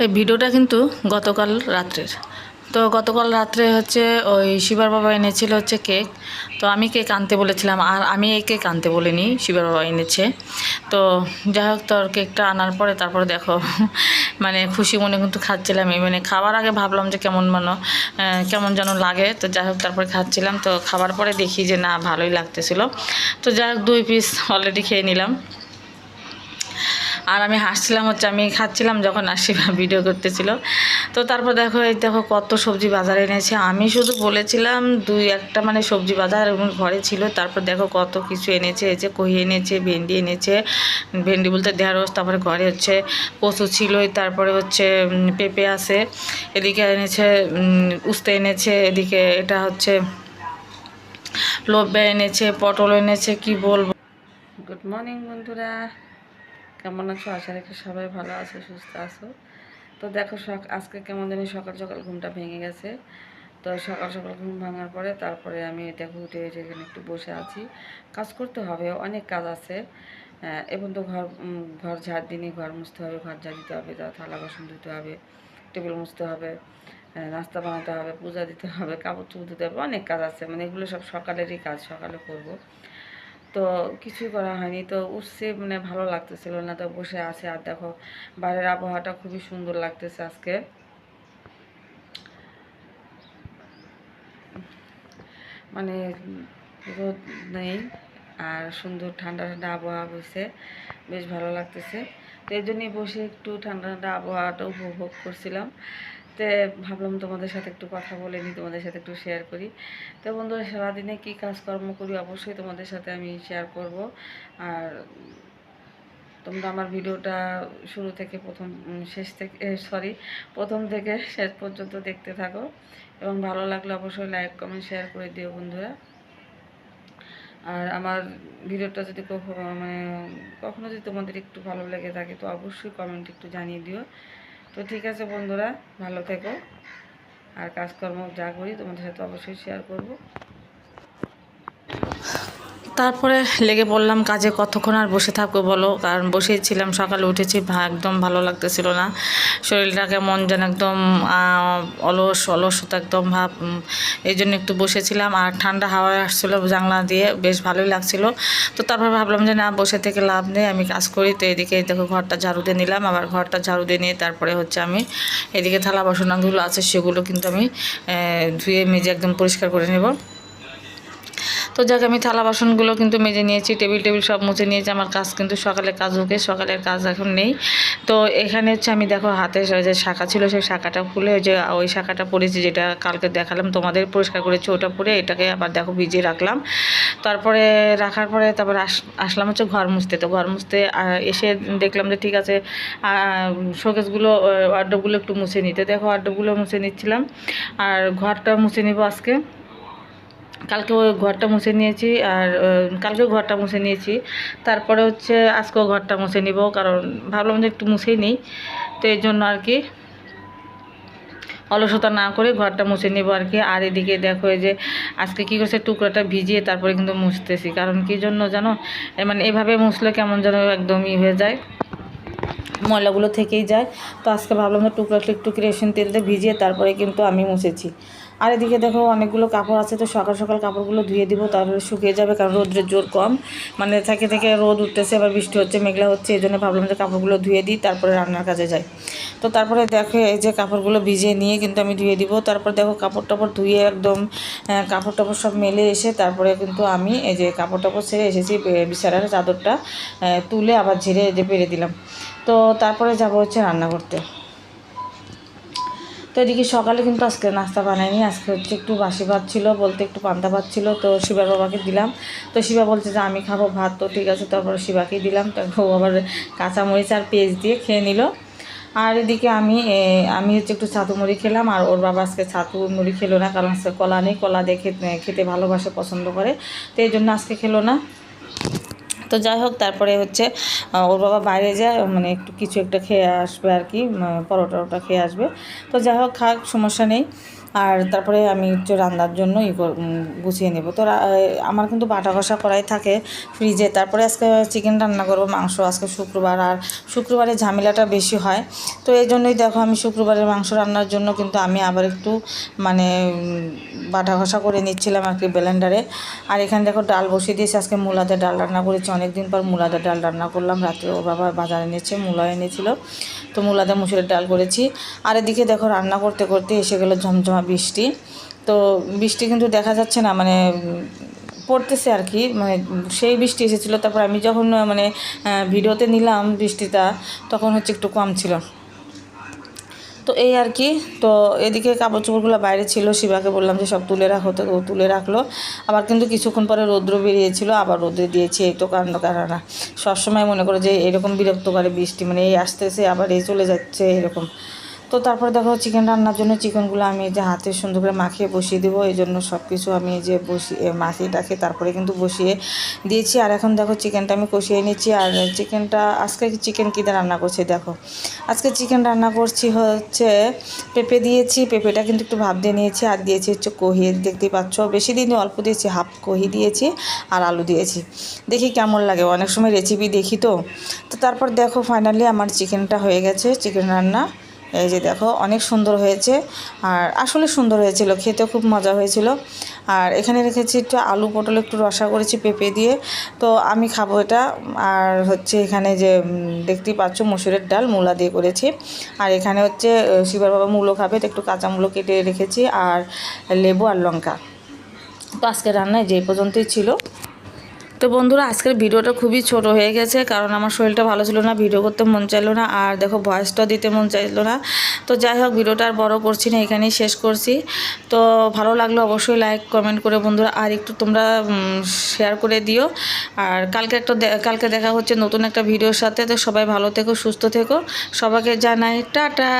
এই ভিডিওটা কিন্তু গতকাল রাত্রের। তো গতকাল রাত্রে হচ্ছে ওই শিবার বাবা এনেছিল হচ্ছে কেক। তো আমি কেক আনতে বলেছিলাম, আর আমি এই কেক আনতে বলিনি, শিবার বাবা এনেছে। তো যাই হোক তোর কেকটা আনার পরে তারপরে দেখো মানে খুশি মনে কিন্তু খাচ্ছিলাম। এই মানে খাবার আগে ভাবলাম যে কেমন মানো কেমন যেন লাগে। তো যাই হোক, তারপরে খাচ্ছিলাম। তো খাবার পরে দেখি যে না, ভালোই লাগতেছিল। তো যাই হোক, দুই পিস অলরেডি খেয়ে নিলাম। আর আমি হাসছিলাম হচ্ছে, আমি খাচ্ছিলাম যখন আশিমা ভিডিও করতেছিল। তো তারপর দেখো, এই দেখো কত সবজি বাজারে এনেছে। আমি শুধু বলেছিলাম দুই একটা মানে সবজি বাজার ঘরে ছিল। তারপর দেখো কত কিছু এনেছে, এই যে কহি এনেছে, ভেন্ডি এনেছে, ভেন্ডি বলতে ঢেঁড়স, তারপরে ঘরে হচ্ছে কচু ছিলই, তারপরে হচ্ছে পেঁপে আছে, এদিকে এনেছে উস্তে এনেছে, এদিকে এটা হচ্ছে লোব্বা এনেছে পটল এনেছে, কি বলব? গুড মর্নিং বন্ধুরা। কেমন আছো? আশা রাখি সবাই ভালো আছো, সুস্থ আছো। তো দেখো আজকে কেমন জানি সকাল সকাল ঘুমটা ভেঙে গেছে। তো সকাল সকাল ঘুম ভাঙার পরে তারপরে আমি দেখো উঠে এসে এখানে একটু বসে আছি। কাজ করতে হবে, অনেক কাজ আছে। এবং তো ঘর ঘর ঝাড় দিনই ঘর মুছতে হবে, ঘর ঝাড় দিতে হবে থালা বাসন ধুতে হবে, টেবিল মুছতে হবে নাস্তা বানাতে হবে, পূজা দিতে হবে, কাপড় চুল দিতে হবে, অনেক কাজ আছে। মানে এগুলো সব সকালেরই কাজ, সকালে করব। তো কিছুই করা হয়নি। তো উঠছে মানে ভালো লাগতেছিল না, তো বসে আছে। আর দেখো, বাইরের আবহাওয়াটা খুবই সুন্দর লাগতেছে আজকে। মানে রোদ নেই আর সুন্দর ঠান্ডা ঠান্ডা আবহাওয়া বসে বেশ ভালো লাগতেছে। তো এই জন্যই বসে একটু ঠান্ডা ঠান্ডা আবহাওয়াটা উপভোগ করছিলাম। তো ভাবলাম তোমাদের সাথে একটু কথা বলে নিই, তোমাদের সাথে একটু শেয়ার করি। তো বন্ধুরা, সারাদিনে কী কাজকর্ম করি অবশ্যই তোমাদের সাথে আমি শেয়ার করব। আর তোমরা আমার ভিডিওটা শুরু থেকে প্রথম শেষ থেকে সরি প্রথম থেকে শেষ পর্যন্ত দেখতে থাকো। এবং ভালো লাগলে অবশ্যই লাইক কমেন্ট শেয়ার করে দিও বন্ধুরা। আর আমার ভিডিওটা যদি কখনো মানে কখনো যদি তোমাদের একটু ভালো লেগে থাকে, তো অবশ্যই কমেন্ট একটু জানিয়ে দিও। তো ঠিক আছে বন্ধুরা, ভালো থেকো। আর কাজকর্ম যা করি তোমাদের সাথে অবশ্যই শেয়ার করব। তারপরে লেগে পড়লাম কাজে কতক্ষণ আর বসে থাকব বলো? কারণ বসেই ছিলাম সকালে উঠেছি একদম ভালো লাগতেছিল না। শরীরটা কেমন যেন একদম আহ, অলস অলসতা একদম ভাব এই জন্য একটু বসেছিলাম। আর ঠান্ডা হাওয়া আসছিল জানলা দিয়ে বেশ ভালোই লাগছিল। তো তারপর ভাবলাম যে না বসে থেকে লাভ নেই আমি কাজ করি। তো এদিকে দেখো ঘরটা ঝাড়ু দিয়ে নিলাম। আবার ঘরটা ঝাড়ু দিয়ে নিয়ে তারপরে হচ্ছে আমি এদিকে থালা বাসনাগুলো আছে সেগুলো কিন্তু আমি ধুয়ে মেজে একদম পরিষ্কার করে নেব। তো যাক, আমি থালা বাসনগুলো কিন্তু মেজে নিয়েছি, টেবিল টেবিল সব মুছে নিয়েছি, আমার কাজ কিন্তু সকালে কাজ হোকে সকালের কাজ এখন নেই। তো এখানে হচ্ছে আমি দেখো, হাতে যে শাখা ছিল, সেই শাখাটা খুলে ওই যে, ওই শাখাটা পরেছি, যেটা কালকে দেখালাম তোমাদের, পরিষ্কার করেছি ওটা পরে এটাকে আবার দেখো ভিজিয়ে রাখলাম। তারপরে রাখার পরে তারপরে আস, আসলাম হচ্ছে ঘর মুছতে। তো ঘর মুছতে এসে দেখলাম যে ঠিক আছে শোকেসগুলো ওয়ার্ডগুলো একটু মুছে নিতে দেখো ওয়ার্ডগুলো মুছে নিচ্ছিলাম, আর ঘরটা মুছে নিব আজকে। কালকে ওই ঘরটা মুছে নিয়েছি আর আহ, কালকেও ঘরটা মুছে নিয়েছি। তারপরে হচ্ছে আজকেও ঘরটা মুছে নিব কারণ ভাবলাম যে একটু মুছেই নিই তো এই জন্য আর কি অলসতা না করে ঘরটা মুছে নেব আর কি। আর এদিকে দেখো এই যে আজকে কী করছে টুকরাটা ভিজিয়ে তারপরে কিন্তু মুছতেছি কারণ কী জন্য জানো? মানে এভাবে মুছলে কেমন যেন একদমই হয়ে যায় ময়লাগুলো থেকেই যায়। তো আজকে ভাবলাম যে টুকরাটা একটু কেরোসিন তেল দিয়ে ভিজিয়ে তারপরে কিন্তু আমি মুছেছি। আর এদিকে দেখো অনেকগুলো কাপড় আছে, তো সকাল সকাল কাপড়গুলো ধুয়ে দিব তারপরে শুকিয়ে যাবে কারণ রোদ্রের জোর কম। মানে থেকে থেকে রোদ উঠতেছে আবার বৃষ্টি হচ্ছে, মেঘলা হচ্ছে, এই জন্য ভাবলাম যে কাপড়গুলো ধুয়ে দিই, তারপরে রান্নার কাজে যাই। তো তারপরে দেখো এই যে কাপড়গুলো ভিজিয়ে নিয়ে কিন্তু আমি ধুয়ে দিব, তারপর দেখো কাপড় টাপড় ধুয়ে একদম কাপড় টাপড় সব মেলে এসে তারপরে কিন্তু আমি এই যে কাপড় টাপড় ছেড়ে এসেছি বিছানার চাদরটা তুলে আবার ঝেড়ে যে পেরে দিলাম। তো তারপরে যাব হচ্ছে রান্না করতে। তো এদিকে সকালে কিন্তু আজকে নাস্তা বানাইনি। আজকে হচ্ছে একটু বাসি ভাত ছিল, বলতে একটু পান্তা ভাত ছিল, তো শিবার বাবাকে দিলাম। তো শিবা বলছে যে, আমি খাব ভাত। তো ঠিক আছে, তারপরে শিবাকেই দিলাম। তারপর আবার কাঁচামরিচ আর পেঁয়াজ দিয়ে খেয়ে নিল। আর এদিকে আমি আমি হচ্ছে একটু ছাতু মুড়ি খেলাম, আর ওর বাবা আজকে ছাতু মুড়ি খেলো না, কারণ কলা নেই। কলা দেখে খেতে ভালোবাসে, পছন্দ করে। তো এই জন্য আজকে খেলো না। তো যাই হোক, তারপরে হচ্ছে ওর বাবা বাইরে যায় মানে একটু কিছু একটা খেয়ে আসবে আর কি পরোটা ওটা খেয়ে আসবে। তো যাই হোক, খাক, সমস্যা নেই। আর তারপরে আমি একটু রান্নার জন্য ই গুছিয়ে নেব। তো আমার কিন্তু বাটা কষা করাই থাকে ফ্রিজে। তারপরে আজকে চিকেন রান্না করব, মাংস আজকে শুক্রবার। আর শুক্রবারে ঝামেলাটা বেশি হয়। তো এই জন্যই দেখো আমি শুক্রবারের মাংস রান্নার জন্য কিন্তু আমি আবার একটু মানে বাটা ঘষা করে নিচ্ছিলাম আর কি ব্লেন্ডারে আর এখানে দেখো ডাল বসিয়ে দিয়েছি। আজকে মূলাদের ডাল রান্না করেছি। অনেকদিন পর মূলাদের ডাল রান্না করলাম। রাত্রে ও বাবা বাজারে এনেছে, মূলা এনেছিল। তো মূলাদের মুসুরের ডাল করেছি। আর এদিকে দেখো রান্না করতে করতে এসে গেলো ঝমঝমা বৃষ্টি। তো বৃষ্টি কিন্তু দেখা যাচ্ছে না মানে পড়তেছে আর কি মানে সেই বৃষ্টি এসেছিল। তারপর আমি যখন মানে ভিডিওতে নিলাম বৃষ্টিটা, তখন হচ্ছে একটু কম ছিল। তো এই আর কি, তো এদিকে কাপড় চোপড়গুলো বাইরে ছিল, শিবাকে বললাম যে সব তুলে রাখো, তো তুলে রাখল। আবার কিন্তু কিছুক্ষণ পরে রৌদ্র বেরিয়েছিল, আবার রৌদ্রে দিয়েছি, এই তো কাণ্ড কারণা সবসময় মনে করো যে এরকম বিরক্ত করে বৃষ্টি মানে এই আসতেছে, আবার এই চলে যাচ্ছে, এরকম। তো তারপরে দেখো চিকেন রান্নার জন্য চিকেনগুলো আমি যে হাতে সুন্দর করে মাখিয়ে বসিয়ে দেবো, এই জন্য সব কিছু আমি যে বসিয়ে মাখিয়ে টাখিয়ে তারপরে কিন্তু বসিয়ে দিয়েছি। আর এখন দেখো চিকেনটা আমি কষিয়ে নিয়েছি আর চিকেনটা আজকে চিকেন কী রান্না করছি দেখো। আজকে চিকেন রান্না করছি হচ্ছে পেঁপে দিয়েছি। পেঁপেটা কিন্তু একটু ভাব দিয়ে নিয়েছি। আর দিয়েছি হচ্ছে কহি। দেখতেই পাচ্ছ, বেশি দিনই অল্প দিয়েছি। হাফ কহি দিয়েছি আর আলু দিয়েছি। দেখি কেমন লাগে। অনেক সময় রেসিপি দেখি তো। তো তারপর দেখো ফাইনালি আমার চিকেনটা হয়ে গেছে। চিকেন রান্না এই যে দেখো, অনেক সুন্দর হয়েছে। আর আসলে সুন্দর হয়েছিল খেতে খুব মজা হয়েছিল। আর এখানে রেখেছি একটু আলু পটল, একটু রসা করেছি পেঁপে দিয়ে। তো আমি খাব এটা। আর হচ্ছে এখানে যে দেখতেই পাচ্ছ মসুরের ডাল, মূলা দিয়ে করেছি। আর এখানে হচ্ছে শিবার বাবা মূলো খাবে, তো একটু কাঁচা মূলো কেটে রেখেছি। আর লেবু আর লঙ্কা। তো আজকের রান্নায় যে পর্যন্তই ছিল। তো বন্ধুরা, আজকের ভিডিওটা খুবই ছোট হয়ে গেছে, কারণ আমার শরীরটা ভালো ছিল না, ভিডিও করতে মন চাইলো না, আর দেখো ভয়েসটাও দিতে মন চাইলো না। তো যাই হোক, ভিডিওটা আর বড় করছি না, এখানেই শেষ করছি। তো ভালো লাগল অবশ্যই লাইক কমেন্ট করে বন্ধুরা, আর একটু তোমরা শেয়ার করে দিও। আর কালকে একটা কালকে দেখা হচ্ছে নতুন একটা ভিডিওর সাথে, তো সবাই ভালো থেকো, সুস্থ থেকো। সবাইকে জানাই, টাটা!